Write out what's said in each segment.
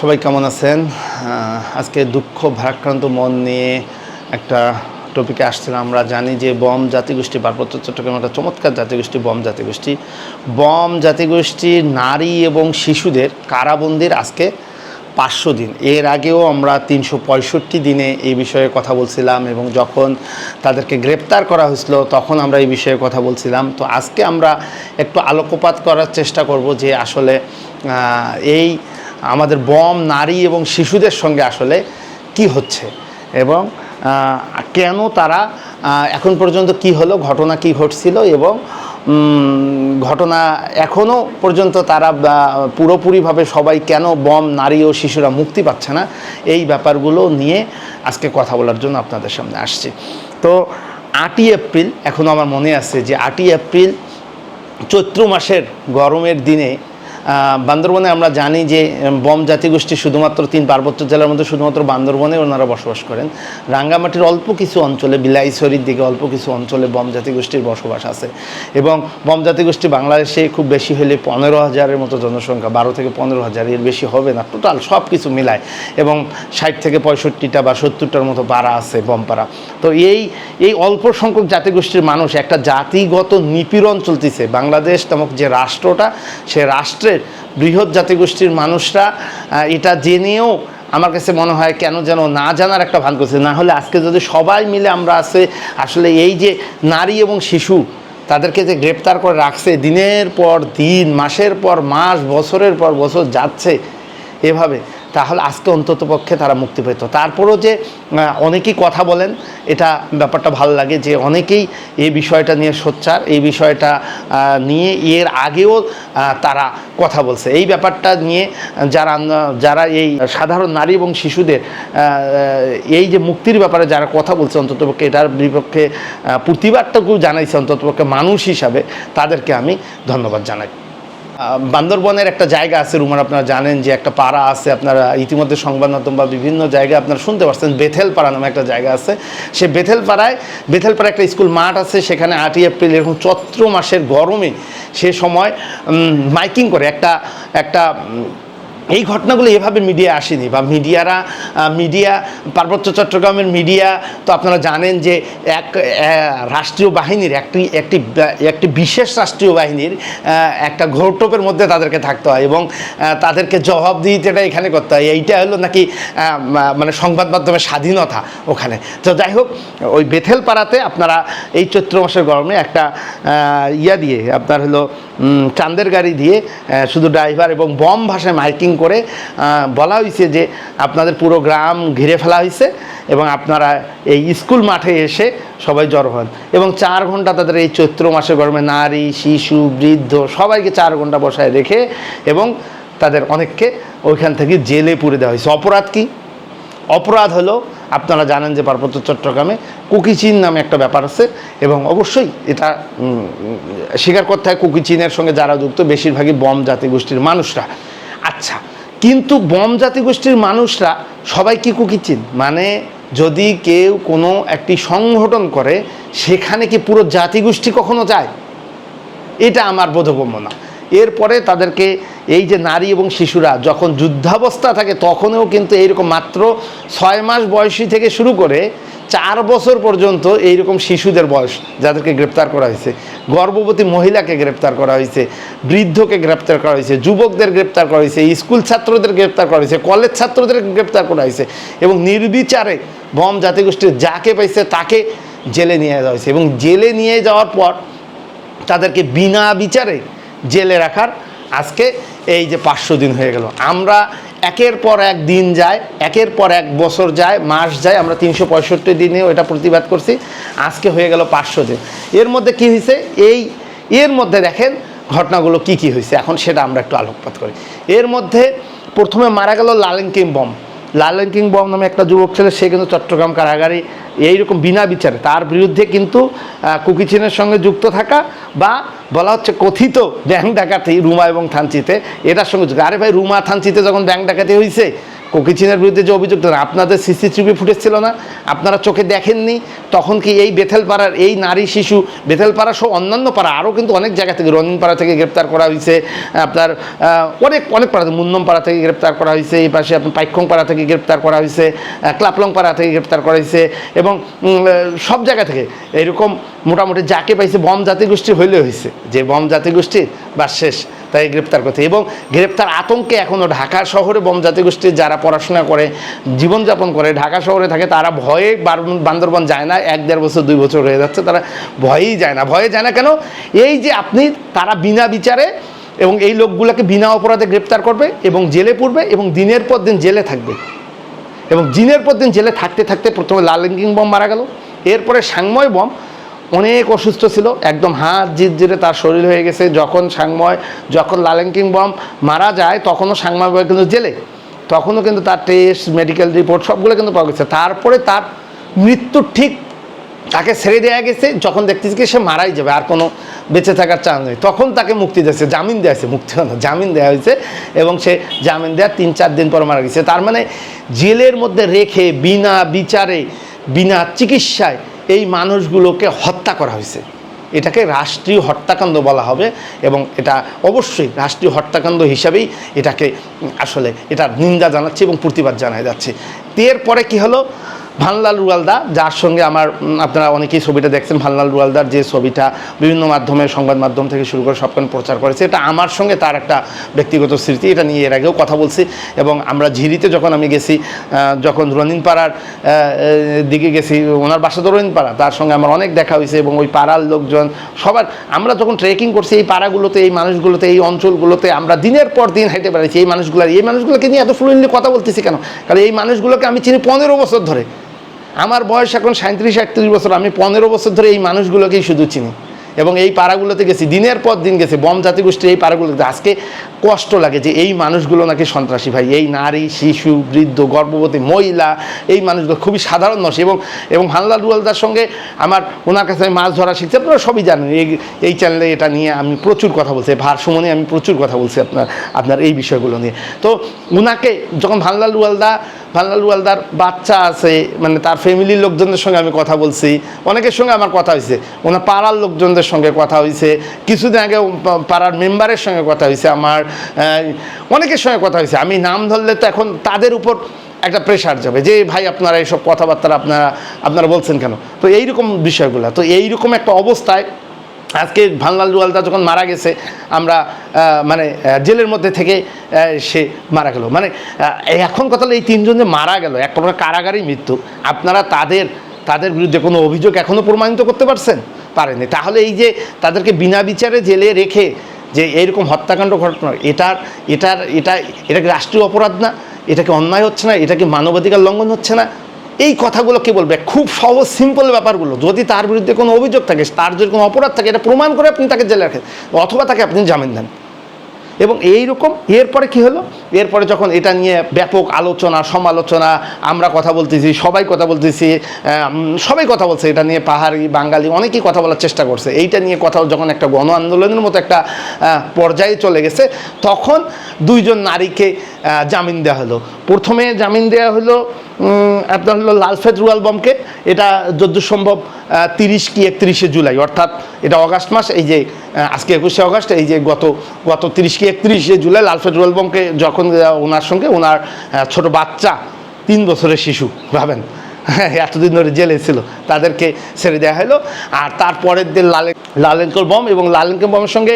সবাই কেমন আছেন? আজকে দুঃখ, ভারাক্রান্ত মন নিয়ে একটা টপিকে আসছিলাম। আমরা জানি যে বম জাতিগোষ্ঠী পার্বত্য চট্টগ্রাম একটা চমৎকার জাতিগোষ্ঠী, বম জাতিগোষ্ঠী। বম জাতিগোষ্ঠী, নারী এবং শিশুদের কারাবন্দির আজকে পাঁচশো দিন। এর আগেও আমরা তিনশো পঁয়ষট্টি দিনে এই বিষয়ে কথা বলছিলাম এবং যখন তাদেরকে গ্রেপ্তার করা হয়েছিল, তখন আমরা এই বিষয়ে কথা বলছিলাম। তো আজকে আমরা একটু আলোকপাত করার চেষ্টা করব যে আসলে এই আমাদের বম, নারী এবং শিশুদের সঙ্গে আসলে কি হচ্ছে? এবং কেন তারা এখন পর্যন্ত কি হলো, ঘটনা কি ঘটছিল এবং ঘটনা এখনও পর্যন্ত তারা পুরোপুরিভাবে সবাই কেন বম, নারী ও শিশুরা মুক্তি পাচ্ছে না? এই ব্যাপারগুলো নিয়ে আজকে কথা বলার জন্য আপনাদের সামনে আসছি। তো, আটই এপ্রিল এখনও আমার মনে আছে যে আটই এপ্রিল, চৈত্র মাসের গরমের দিনে বান্দরবনে আমরা জানি যে বম জাতিগোষ্ঠী শুধুমাত্র তিন পার্বত্য জেলার মধ্যে শুধুমাত্র বান্দরবনে ওনারা বসবাস করেন। রাঙ্গামাটির অল্প কিছু অঞ্চলে, বিলাইছড়ির দিকে অল্প কিছু অঞ্চলে বম জাতিগোষ্ঠীর বসবাস আছে এবং বম জাতিগোষ্ঠী বাংলাদেশে খুব বেশি হলে পনেরো হাজারের মতো জনসংখ্যা, বারো থেকে পনেরো হাজার এর বেশি হবে না। টোটাল সব কিছু মিলায় এবং ষাট থেকে পঁয়ষট্টিটা বা সত্তরটার মতো পাড়া আছে বমপাড়া তো এই এই অল্প সংখ্যক জাতিগোষ্ঠীর মানুষ একটা জাতিগত নিপীড়ন চলতেছে। বাংলাদেশ নামক যে রাষ্ট্রটা, সে রাষ্ট্রের বৃহৎ জাতিগোষ্ঠীর মানুষরা এটা জেনেও আমার কাছে মনে হয় কেন যেন না জানার একটা ভান করছে। না হলে আজকে যদি সবাই মিলে আমরা আছে, আসলে এই যে নারী এবং শিশু তাদেরকে যে গ্রেপ্তার করে রাখছে, দিনের পর দিন, মাসের পর মাস, বছরের পর বছর যাচ্ছে, এভাবে তাহলে আজকে অন্তত পক্ষে তারা মুক্তি পেত। তারপরও যে অনেকেই কথা বলেন এটা ব্যাপারটা ভালো লাগে যে অনেকেই এই বিষয়টা নিয়ে সোচ্চার এই বিষয়টা নিয়ে এর আগেও তারা কথা বলছে। এই ব্যাপারটা নিয়ে যারা যারা এই সাধারণ নারী এবং শিশুদের এই যে মুক্তির ব্যাপারে যারা কথা বলছে অন্ততপক্ষে এটার বিপক্ষে আহ, প্রতিবাদটুকু জানাইছে অন্ততপক্ষে মানুষ হিসাবে তাদেরকে আমি ধন্যবাদ জানাই। বান্দরবনের একটা জায়গা আছে রুমার আপনারা জানেন যে একটা পাড়া আছে, আপনারা ইতিমধ্যে সংবাদ মাধ্যম বা বিভিন্ন জায়গায় আপনারা শুনতে পারছেন বেথেল পাড়া নামে একটা জায়গা আছে। সে বেথেল পাড়ায় বেথেল পাড়ায় একটা স্কুল মাঠ আছে, সেখানে আটই এপ্রিল এরকম চৈত্র মাসের গরমে সে সময় মাইকিং করে, একটা একটা এই ঘটনাগুলো এভাবে মিডিয়া আসেনি বা মিডিয়ারা মিডিয়া, পার্বত্য চট্টগ্রামের মিডিয়া, তো আপনারা জানেন যে এক রাষ্ট্রীয় বাহিনীর একটি একটি একটি বিশেষ রাষ্ট্রীয় বাহিনীর একটা ঘোরটোপের মধ্যে তাদেরকে থাকতে হয় এবং তাদেরকে জবাবদিহিতাটা এখানে করতে হয়। এইটা হলো নাকি মানে সংবাদ মাধ্যমের স্বাধীনতা ওখানে। তো যাই হোক, ওই বেথেল পাড়াতে আপনারা এই চৈত্র মাসের গরমে একটা ইয়া দিয়ে আপনার হলো চাঁদের গাড়ি দিয়ে শুধু ড্রাইভার এবং বম ভাষায় মাইকিং করে বলা হয়েছে যে আপনাদের পুরো গ্রাম ঘিরে ফেলা হয়েছে এবং আপনারা এই স্কুল মাঠে এসে সবাই জড়ো হন। এবং চার ঘণ্টা তাদের এই চৈত্র মাসে গরমে নারী, শিশু, বৃদ্ধ সবাইকে চার ঘণ্টা বসায় রেখে এবং তাদের অনেককে ওইখান থেকে জেলে পুরে দেওয়া হয়েছে। অপরাধ কী? অপরাধ হলো, আপনারা জানেন যে পার্বত্য চট্টগ্রামে কুকিচিন নামে একটা ব্যাপার আছে এবং অবশ্যই এটা স্বীকার করতে হয় কুকিচিনের সঙ্গে যারা যুক্ত, বেশিরভাগই বম জাতিগোষ্ঠীর মানুষরা। কিন্তু বম জাতি গোষ্ঠীর মানুষরা সবাই কি কুকিচিন মানে যদি কেউ কোনো একটি সংগঠন করে, সেখানে কি পুরো জাতিগোষ্ঠী কখনো যায়? এটা আমার বোধগম্য না এরপরে তাদেরকে এই যে নারী এবং শিশুরা যখন যুদ্ধাবস্থা থাকে, তখনও কিন্তু এইরকম মাত্র ছয় মাস বয়সী থেকে শুরু করে চার বছর পর্যন্ত এইরকম শিশুদের বয়স যাদেরকে গ্রেপ্তার করা হয়েছে। গর্ভবতী মহিলাকে গ্রেপ্তার করা হয়েছে, বৃদ্ধকে গ্রেপ্তার করা হয়েছে, যুবকদের গ্রেপ্তার করা হয়েছে, স্কুল ছাত্রদের গ্রেপ্তার করা হয়েছে, কলেজ ছাত্রদের গ্রেপ্তার করা হয়েছে এবং নির্বিচারে বম জাতিগোষ্ঠীর যাকে পাইছে তাকে জেলে নিয়ে যাওয়া হয়েছে এবং জেলে নিয়ে যাওয়ার পর তাদেরকে বিনা বিচারে জেলে রাখার আজকে এই যে পাঁচশো দিন হয়ে গেল। আমরা একের পর এক দিন যায়, একের পর এক বছর যায়, মাস যায়, আমরা তিনশো পঁয়ষট্টি দিনে এটা প্রতিবাদ করছি, আজকে হয়ে গেল পাঁচশো দিন। এর মধ্যে কি হয়েছে? এই, এর মধ্যে দেখেন ঘটনাগুলো কি কি হয়েছে, এখন সেটা আমরা একটু আলোকপাত করি। এর মধ্যে প্রথমে মারা গেল লালেঙ্কিম বম। লালন কিং বম নামে একটা যুবক ছেলে, সে কিন্তু চট্টগ্রাম কারাগারে এইরকম বিনা বিচারে। তার বিরুদ্ধে কিন্তু কুকিচিনের সঙ্গে যুক্ত থাকা বা বলা হচ্ছে কথিত ব্যাংক ডাকাতি রুমা এবং থানচিতে, এটার সঙ্গে আরে ভাই, রুমা থানচিতে যখন ব্যাংক ডাকাতি হয়েছে কোকিচিনের বিরুদ্ধে যে অভিযোগ আপনাদের সিসিটিভি ফুটেজ ছিল না আপনারা চোখে দেখেননি তখন কি এই বেথেলপাড়ার এই নারী শিশু বেথেলপাড়া সহ অন্যান্য পাড়া আরও কিন্তু অনেক জায়গা থেকে রঙিনপাড়া থেকে গ্রেপ্তার করা হয়েছে আপনার অনেক অনেক পাড়া মুন্নম পাড়া থেকে গ্রেপ্তার করা হয়েছে এই পাশে আপনার পাইক্ষং পাড়া থেকে গ্রেপ্তার করা হয়েছে আহ, ক্লাপলং পাড়া থেকে গ্রেপ্তার করা হয়েছে এবং সব জায়গা থেকে এরকম মোটামুটি যাকে পাইছে বম জাতিগোষ্ঠী হইলে হয়েছে যে বম জাতিগোষ্ঠীর বা শেষ। তাই গ্রেপ্তার করতে। এবং গ্রেপ্তার আতঙ্কে এখনও ঢাকা শহরে বম জাতিগোষ্ঠীর যারা পড়াশোনা করে, জীবনযাপন করে, ঢাকা শহরে থাকে, তারা ভয়ে বান্দরবান যায় না। এক দেড় বছর, দুই বছর হয়ে যাচ্ছে, তারা ভয়েই যায় না। ভয়ে যায় না কেন? এই যে আপনি, তারা বিনা বিচারে এবং এই লোকগুলোকে বিনা অপরাধে গ্রেপ্তার করবে এবং জেলে পড়বে এবং দিনের পর দিন জেলে থাকবে। এবং দিনের পর দিন জেলে থাকতে থাকতে প্রথমে লালঙ্কিং বম মারা গেল। এরপরে সাংময় বম অনেক অসুস্থ ছিল, একদম হাত জিত জিরে তার শরীর হয়ে গেছে। যখন সাংময়, যখন লালঙ্কিং বম মারা যায়, তখনও সাংময় কিন্তু জেলে। তখনও কিন্তু তার টেস্ট মেডিকেল রিপোর্ট সবগুলো কিন্তু পাওয়া গেছে। তারপরে তার মৃত্যুর ঠিক তাকে ছেড়ে দেওয়া গেছে, যখন দেখতেছি কি সে মারাই যাবে, আর কোনো বেঁচে থাকার চান্স নেই। তখন তাকে মুক্তি দিয়েছে, জামিন দেওয়া হয়েছে, মুক্তি না, জামিন দেওয়া হয়েছে, এবং সে জামিন দেওয়ার তিন চার দিন পর মারা গেছে। তার মানে জেলের মধ্যে রেখে, বিনা বিচারে, বিনা চিকিৎসায় এই মানুষগুলোকে হত্যা করা হয়েছে। এটাকে রাষ্ট্রীয় হত্যাকাণ্ড বলা হবে এবং এটা অবশ্যই রাষ্ট্রীয় হত্যাকাণ্ড হিসাবেই এটাকে আসলে এটা নিন্দা জানাচ্ছে এবং প্রতিবাদ জানায় যাচ্ছে। এরপরে কি হলো? ভানলাল রুয়ালদা, যার সঙ্গে আমার আপনারা অনেকেই ছবিটা দেখছেন, ভানলাল রুয়ালদার যে ছবিটা বিভিন্ন মাধ্যমে, সংবাদ মাধ্যম থেকে শুরু করে সবখানে প্রচার করেছে, এটা আমার সঙ্গে তার একটা ব্যক্তিগত স্মৃতি, এটা নিয়ে এর আগেও কথা বলছি, এবং আমরা ঝিরিতে যখন আমি গেছি যখন রনিনপাড়ার দিকে গেছি, ওনার বাসা তো রনিনপাড়া তার সঙ্গে আমার অনেক দেখা হয়েছে, এবং ওই পাড়ার লোকজন, সবার, আমরা যখন ট্রেকিং করছি, এই পাড়াগুলোতে, এই মানুষগুলোতে, এই অঞ্চলগুলোতে, আমরা দিনের পর দিন হেঁটে বেড়াচ্ছি এই মানুষগুলো, এই মানুষগুলোকে নিয়ে এত ফ্লুয়েন্টলি কথা বলতেছি কেন? কারণ এই মানুষগুলোকে আমি চিনি পনেরো বছর ধরে। আমার বয়স এখন সাঁত্রিশ একত্রিশ বছর আমি পনেরো বছর ধরে এই মানুষগুলোকেই শুধু চিনি। এবং এই পাড়াগুলোতে গেছি, দিনের পর দিন গেছে, বম জাতিগোষ্ঠী এই পাড়াগুলোতে আজকে কষ্ট লাগে যে এই মানুষগুলো নাকি সন্ত্রাসী ভাই, এই নারী, শিশু, বৃদ্ধ, গর্ভবতী, মহিলা, এই মানুষগুলো খুবই সাধারণ মানুষ এবং এবং হানলাল রুয়ালদার সঙ্গে আমার ওনার কাছে আমি মাছ ধরা শিখছি। আপনারা সবই জানেন, এই এই চ্যানেলে এটা নিয়ে আমি প্রচুর কথা বলছি ভার সুমনে আমি প্রচুর কথা বলছি আপনার আপনার এই বিষয়গুলো নিয়ে। তো ওনাকে যখন ভানলাল রুয়ালদা ভানলাল রুয়ালদার বাচ্চা আছে মানে তার ফ্যামিলির লোকজনদের সঙ্গে আমি কথা বলছি, অনেকের সঙ্গে আমার কথা হয়েছে। ওনার পাড়ার লোকজনদের সঙ্গে কথা হয়েছে কিছুদিন আগে পাড়ার মেম্বারের সঙ্গে কথা হয়েছে আমার অনেকের সঙ্গে কথা হয়েছে আমি নাম ধরলে তো এখন তাদের উপর একটা প্রেশার যাবে যে, ভাই, আপনারা এইসব কথাবার্তা আপনারা আপনারা বলছেন কেন? তো এইরকম বিষয়গুলো, তো এইরকম একটা অবস্থায় আজকে ভানলাল রুয়ালদা যখন মারা গেছে, আমরা মানে জেলের মধ্যে থেকে সে মারা গেল। মানে এখন কথা এই তিনজন যে মারা গেল, এক প্রকার কারাগারই মৃত্যু। আপনারা তাদের তাদের বিরুদ্ধে কোনো অভিযোগ এখনও প্রমাণিত করতে পারছেন? পারেনি তাহলে এই যে তাদেরকে বিনা বিচারে জেলে রেখে যে এরকম হত্যাকাণ্ড ঘটনা, এটার এটার, এটা এটা কি রাষ্ট্রীয় অপরাধ না? এটাকে অন্যায় হচ্ছে না? এটাকে মানবাধিকার লঙ্ঘন হচ্ছে না? এই কথাগুলো কে বলবে? খুব সহজ সিম্পল ব্যাপারগুলো। যদি তার বিরুদ্ধে কোনো অভিযোগ থাকে, তার যদি কোনো অপরাধ থাকে, এটা প্রমাণ করে আপনি তাকে জেলে রাখেন, অথবা তাকে আপনি জামিন দেন। এবং এই রকম এরপরে কি হলো? এরপরে যখন এটা নিয়ে ব্যাপক আলোচনা, সমালোচনা, আমরা কথা বলতেছি, সবাই কথা বলতেছি সবাই কথা বলছে, এটা নিয়ে পাহাড়ি, বাঙালি অনেকেই কথা বলার চেষ্টা করছে। এইটা নিয়ে কথা যখন একটা গণ আন্দোলনের মতো একটা পর্যায়ে চলে গেছে, তখন দুইজন নারীকে জামিন দেওয়া হলো। প্রথমে জামিন দেওয়া হলো আপনার হলো লালফেদ রুয়াল বমকে এটা যদ্দূর সম্ভব তিরিশ কি একত্রিশে জুলাই, অর্থাৎ এটা অগাস্ট মাস, এই যে আজকে একুশে অগাস্ট, এই যে গত গত তিরিশ কি একত্রিশে জুলাই লালফেদ রুয়াল বমকে যখন ওনার সঙ্গে ওনার ছোট বাচ্চা, তিন বছরের শিশু, ভাবেন? এতদিন ধরে জেলে ছিল। তাদেরকে ছেড়ে দেওয়া হলো। আর তারপরের দিন লালে লালেঙ্কর বম এবং লালেঙ্কর বমের সঙ্গে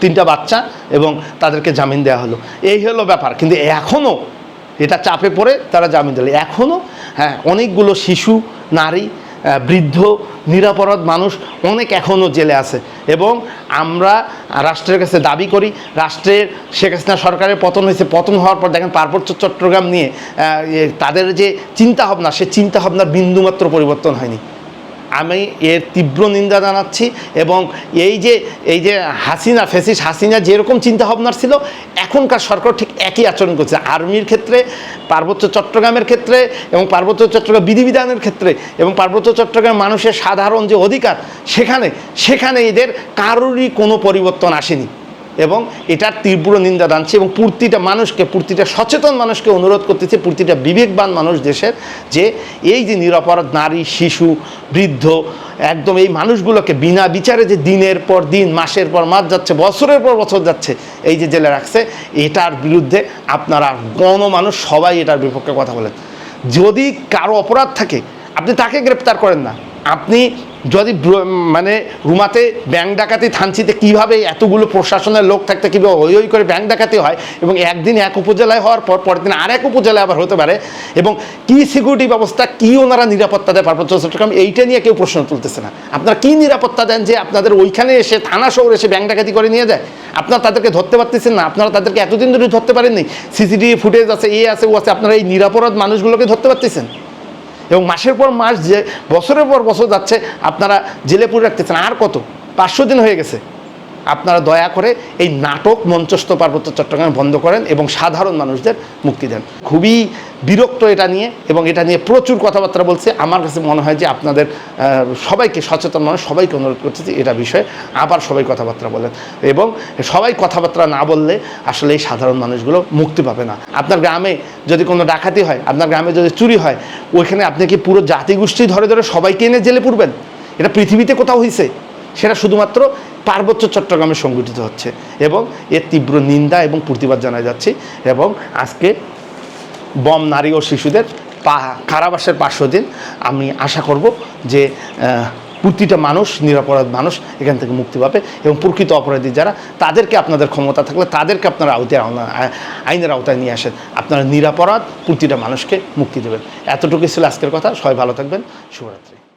তিনটা বাচ্চা এবং তাদেরকে জামিন দেওয়া হলো। এই হলো ব্যাপার। কিন্তু এখনও এটা চাপে পড়ে তারা জামিন দিল। এখনও হ্যাঁ অনেকগুলো শিশু, নারী বৃদ্ধ, নিরাপরাধ মানুষ অনেক এখনও জেলে আছে। এবং আমরা রাষ্ট্রের কাছে দাবি করি, রাষ্ট্রের শেখ হাসিনা সরকারের পতন হয়েছে, পতন হওয়ার পর দেখেন পার্বত্য চট্টগ্রাম নিয়ে তাদের যে চিন্তাভাবনা, সে চিন্তাভাবনার বিন্দুমাত্র পরিবর্তন হয়নি। আমি এর তীব্র নিন্দা জানাচ্ছি এবং এই যে এই যে হাসিনা, ফেসিস হাসিনা যেরকম চিন্তাভাবনার ছিল, এখনকার সরকার ঠিক একই আচরণ করছে। আর্মির ক্ষেত্রে, পার্বত্য চট্টগ্রামের ক্ষেত্রে এবং পার্বত্য চট্টগ্রাম বিধিবিধানের ক্ষেত্রে এবং পার্বত্য চট্টগ্রাম মানুষের সাধারণ যে অধিকার, সেখানে সেখানে এদের কারোরই কোনো পরিবর্তন আসেনি। এবং এটার তীব্র নিন্দা জানছি এবং প্রতিটা মানুষকে, প্রতিটা সচেতন মানুষকে অনুরোধ করতেছে, প্রতিটা বিবেকবান মানুষ দেশের, যে এই যে নিরাপরাধ নারী, শিশু, বৃদ্ধ, একদম এই মানুষগুলোকে বিনা বিচারে যে দিনের পর দিন, মাসের পর মাস যাচ্ছে, বছরের পর বছর যাচ্ছে, এই যে জেলে রাখছে, এটার বিরুদ্ধে আপনারা গণমানুষ সবাই এটার বিপক্ষে কথা বলেন। যদি কারও অপরাধ থাকে, আপনি তাকে গ্রেপ্তার করেন না। আপনি যদি মানে রুমাতে ব্যাংক ডাকাতি থানচিতে কীভাবে এতগুলো প্রশাসনের লোক থাকতে, কীভাবে হই হই করে ব্যাংক ডাকাতি হয় এবং একদিন এক উপজেলায় হওয়ার পর, পরের দিন আর এক উপজেলায় আবার হতে পারে এবং কি সিকিউরিটি ব্যবস্থা, কি ওনারা নিরাপত্তা দেয় পার্বত্য চট্টগ্রাম এইটা নিয়ে কেউ প্রশ্ন তুলতেছে না। আপনারা কি নিরাপত্তা দেন যে আপনাদের ওইখানে এসে থানা শহরে এসে ব্যাংক ডাকাতি করে নিয়ে যায়? আপনারা তাদেরকে ধরতে পারতেছেন না। আপনারা তাদেরকে এতদিন ধরে ধরতে পারেননি। সিসিটিভি ফুটেজ আছে, এ আছে, ও আছে। আপনারা এই নিরাপরাধ মানুষগুলোকে ধরতে পারতেছেন? এবং মাসের পর মাস যে বছরের পর বছর যাচ্ছে, আপনারা জেলে পুরে রাখতেছেন। আর কত? পাঁচশো দিন হয়ে গেছে। আপনারা দয়া করে এই নাটক মঞ্চস্থ পার্বত্য চট্টগ্রামে বন্ধ করেন এবং সাধারণ মানুষদের মুক্তি দেন। খুবই বিরক্ত এটা নিয়ে এবং এটা নিয়ে প্রচুর কথাবার্তা বলছে। আমার কাছে মনে হয় যে আপনাদের সবাইকে সচেতন মানুষ, সবাইকে অনুরোধ করতেছি এটা বিষয়ে আবার সবাই কথাবার্তা বলেন এবং সবাই কথাবার্তা না বললে আসলে এই সাধারণ মানুষগুলো মুক্তি পাবে না। আপনার গ্রামে যদি কোনো ডাকাতি হয়, আপনার গ্রামে যদি চুরি হয়, ওইখানে আপনি কি পুরো জাতিগোষ্ঠী ধরে ধরে সবাইকে এনে জেলে পুরবেন? এটা পৃথিবীতে কোথাও হয়েছে সেটা শুধুমাত্র পার্বত্য চট্টগ্রামে সংগঠিত হচ্ছে এবং এর তীব্র নিন্দা এবং প্রতিবাদ জানা যাচ্ছে এবং আজকে বম নারী ও শিশুদের পা, কারাবাসের পাঁচশো দিন আমি আশা করব যে প্রতিটা মানুষ, নিরাপরাধ মানুষ এখান থেকে মুক্তি পাবে এবং প্রকৃত অপরাধী যারা, তাদেরকে আপনাদের ক্ষমতা থাকলে তাদেরকে আপনারা আওতায় আইনের আওতায় নিয়ে আসেন। আপনারা নিরাপরাধ প্রতিটা মানুষকে মুক্তি দেবেন। এতটুকুই ছিল আজকের কথা। সবাই ভালো থাকবেন। শুভরাত্রি।